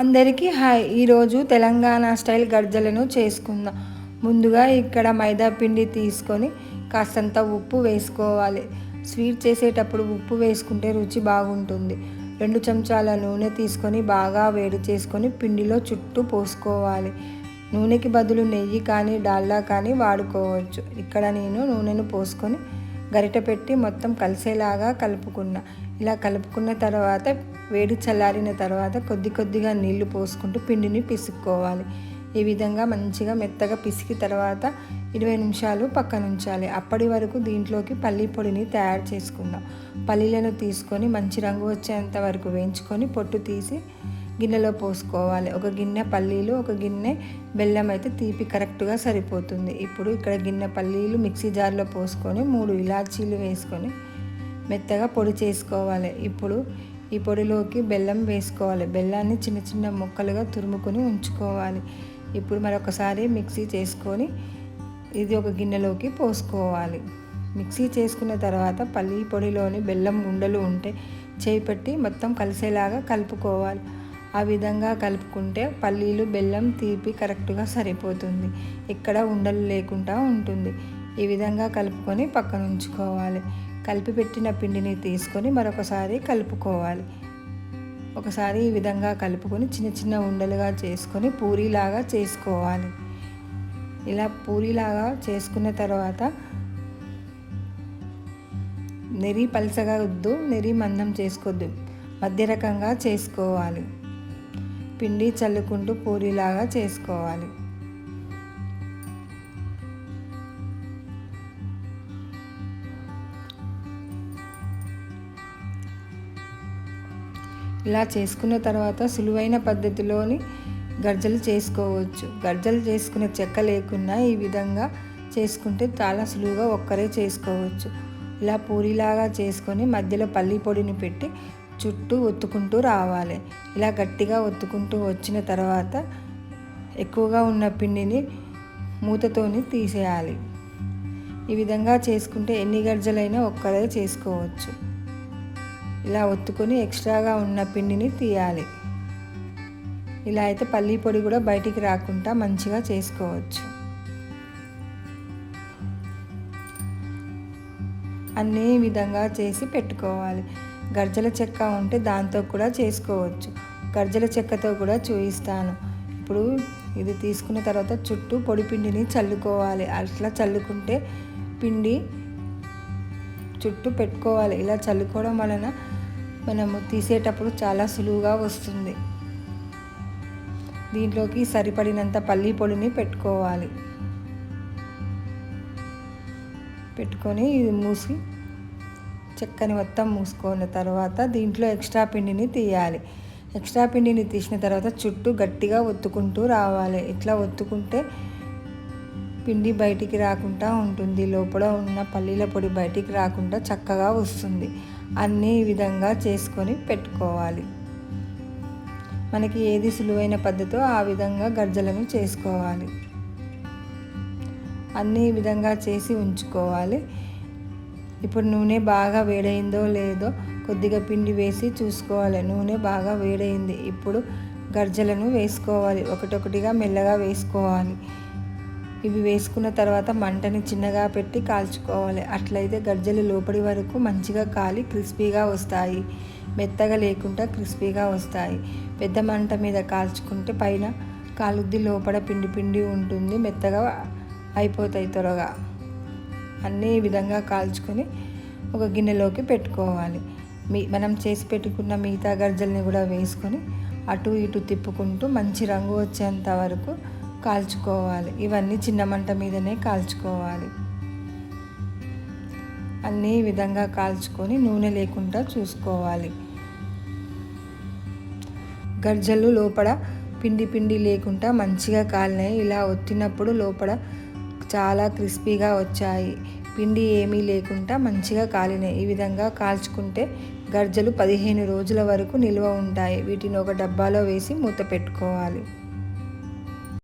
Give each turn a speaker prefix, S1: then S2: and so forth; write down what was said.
S1: అందరికీ హాయ్. ఈరోజు తెలంగాణ స్టైల్ గజ్జలను చేసుకుందాం. ముందుగా ఇక్కడ మైదా పిండి తీసుకొని కాస్తంత ఉప్పు వేసుకోవాలి. స్వీట్ చేసేటప్పుడు ఉప్పు వేసుకుంటే రుచి బాగుంటుంది. రెండు చెంచాల నూనె తీసుకొని బాగా వేడి చేసుకొని పిండిలో చుట్టూ పోసుకోవాలి. నూనెకి బదులు నెయ్యి కానీ డాల్డా కానీ వాడుకోవచ్చు. ఇక్కడ నేను నూనెను పోసుకొని గరిట పెట్టి మొత్తం కలిసేలాగా కలుపుకున్నా. ఇలా కలుపుకున్న తర్వాత వేడి చల్లారిన తర్వాత కొద్ది కొద్దిగా నీళ్ళు పోసుకుంటూ పిండిని పిసుక్కోవాలి. ఈ విధంగా మంచిగా మెత్తగా పిసికి తర్వాత ఇరవై నిమిషాలు పక్కన ఉంచాలి అప్పటి వరకు దీంట్లోకి పల్లి పొడిని తయారు చేసుకుందాం. పల్లీలను తీసుకొని మంచి రంగు వచ్చేంత వరకు వేయించుకొని పొట్టు తీసి గిన్నెలో పోసుకోవాలి. ఒక గిన్నె పల్లీలు ఒక గిన్నె బెల్లం అయితే తీపి కరెక్ట్గా సరిపోతుంది. ఇప్పుడు ఇక్కడ గిన్నె పల్లీలు మిక్సీ జార్లో పోసుకొని మూడు ఇలాచీలు వేసుకొని మెత్తగా పొడి చేసుకోవాలి. ఇప్పుడు ఈ పొడిలోకి బెల్లం వేసుకోవాలి. బెల్లాన్ని చిన్న చిన్న ముక్కలుగా తురుముకొని ఉంచుకోవాలి. ఇప్పుడు మరొకసారి మిక్సీ చేసుకొని ఇది ఒక గిన్నెలోకి పోసుకోవాలి. మిక్సీ చేసుకున్న తర్వాత పల్లి పొడిలోని బెల్లం ఉండలు ఉంటే చేయి పెట్టి మొత్తం కలిసేలాగా కలుపుకోవాలి. ఆ విధంగా కలుపుకుంటే పల్లీలు బెల్లం తీపి కరెక్ట్గా సరిపోతుంది. ఇక్కడ ఉండలు లేకుండా ఉంటుంది. ఈ విధంగా కలుపుకొని పక్కన ఉంచుకోవాలి. కలిపి పెట్టిన పిండిని తీసుకొని మరొకసారి కలుపుకోవాలి. ఒకసారి ఈ విధంగా కలుపుకొని చిన్న చిన్న ఉండలుగా చేసుకొని పూరీలాగా చేసుకోవాలి. ఇలా పూరీలాగా చేసుకున్న తర్వాత నెరి పలసగా వద్దు నెరి మందం చేసుకోవద్దు మధ్య రకంగా చేసుకోవాలి. పిండి చల్లుకుంటూ పూరీలాగా చేసుకోవాలి. ఇలా చేసుకున్న తర్వాత సులువైన పద్ధతిలోని గర్జలు చేసుకోవచ్చు. గర్జలు చేసుకునే చెక్క లేకున్నా ఈ విధంగా చేసుకుంటే చాలా సులువుగా ఒక్కరే చేసుకోవచ్చు. ఇలా పూరిలాగా చేసుకొని మధ్యలో పల్లి పొడిని పెట్టి చుట్టూ ఒత్తుకుంటూ రావాలి. ఇలా గట్టిగా ఒత్తుకుంటూ వచ్చిన తర్వాత ఎక్కువగా ఉన్న పిండిని మూతతోని తీసేయాలి. ఈ విధంగా చేసుకుంటే ఎన్ని గర్జలైనా ఒక్కరే చేసుకోవచ్చు. ఇలా ఒత్తుకొని ఎక్స్ట్రాగా ఉన్న పిండిని తీయాలి. ఇలా అయితే పల్లీ పొడి కూడా బయటికి రాకుండా మంచిగా చేసుకోవచ్చు. అన్నీ విధంగా చేసి పెట్టుకోవాలి. గర్జల చెక్క ఉంటే దాంతో కూడా చేసుకోవచ్చు. గర్జల చెక్కతో కూడా చూపిస్తాను ఇప్పుడు ఇది తీసుకున్న తర్వాత చుట్టూ పొడి పిండిని చల్లుకోవాలి. అట్లా చల్లుకుంటే పిండి చుట్టూ పెట్టుకోవాలి. ఇలా చల్లుకోవడం వలన మనము తీసేటప్పుడు చాలా సులువుగా వస్తుంది. దీంట్లోకి సరిపడినంత పల్లి పొడిని పెట్టుకోవాలి. పెట్టుకొని ఇది మూసి చెక్కని మొత్తం మూసుకున్న తర్వాత దీంట్లో ఎక్స్ట్రా పిండిని తీయాలి. ఎక్స్ట్రా పిండిని తీసిన తర్వాత చుట్టూ గట్టిగా ఒత్తుకుంటూ రావాలి. ఇట్లా ఒత్తుకుంటే పిండి బయటికి రాకుండా ఉంటుంది. లోపల ఉన్న పల్లీల పొడి బయటికి రాకుండా చక్కగా వస్తుంది. అన్నీ ఈ విధంగా చేసుకొని పెట్టుకోవాలి. మనకి ఏది సులువైన పద్ధతో ఆ విధంగా గర్జలను చేసుకోవాలి. అన్నీ ఈ విధంగా చేసి ఉంచుకోవాలి. ఇప్పుడు నూనె బాగా వేడైందో లేదో కొద్దిగా పిండి వేసి చూసుకోవాలి. నూనె బాగా వేడైంది. ఇప్పుడు గర్జలను వేసుకోవాలి. ఒకటొకటిగా మెల్లగా వేసుకోవాలి. ఇవి వేసుకున్న తర్వాత మంటని చిన్నగా పెట్టి కాల్చుకోవాలి. అట్లయితే గజ్జలు లోపలి వరకు మంచిగా కాలి క్రిస్పీగా వస్తాయి. మెత్తగా లేకుండా క్రిస్పీగా వస్తాయి. పెద్ద మంట మీద కాల్చుకుంటే పైన కాలుద్ది లోపల పిండి పిండి ఉంటుంది. మెత్తగా అయిపోతాయి త్వరగా. అన్నీ ఈ విధంగా కాల్చుకొని ఒక గిన్నెలోకి పెట్టుకోవాలి. మీ మనం చేసి పెట్టుకున్న మిగతా గజ్జల్ని కూడా వేసుకొని అటు ఇటు తిప్పుకుంటూ మంచి రంగు వచ్చేంత వరకు కాల్చుకోవాలి. ఇవన్నీ చిన్న మంట మీదనే కాల్చుకోవాలి. అన్నీ ఈ విధంగా కాల్చుకొని నూనె లేకుండా చూసుకోవాలి. గర్జలు లోపల పిండి పిండి లేకుండా మంచిగా కాలినాయి. ఇలా ఒత్తినప్పుడు లోపల చాలా క్రిస్పీగా వచ్చాయి. పిండి ఏమీ లేకుండా మంచిగా కాలినాయి. ఈ విధంగా కాల్చుకుంటే గర్జలు పదిహేను రోజుల వరకు నిల్వ ఉంటాయి. వీటిని ఒక డబ్బాలో వేసి మూత పెట్టుకోవాలి.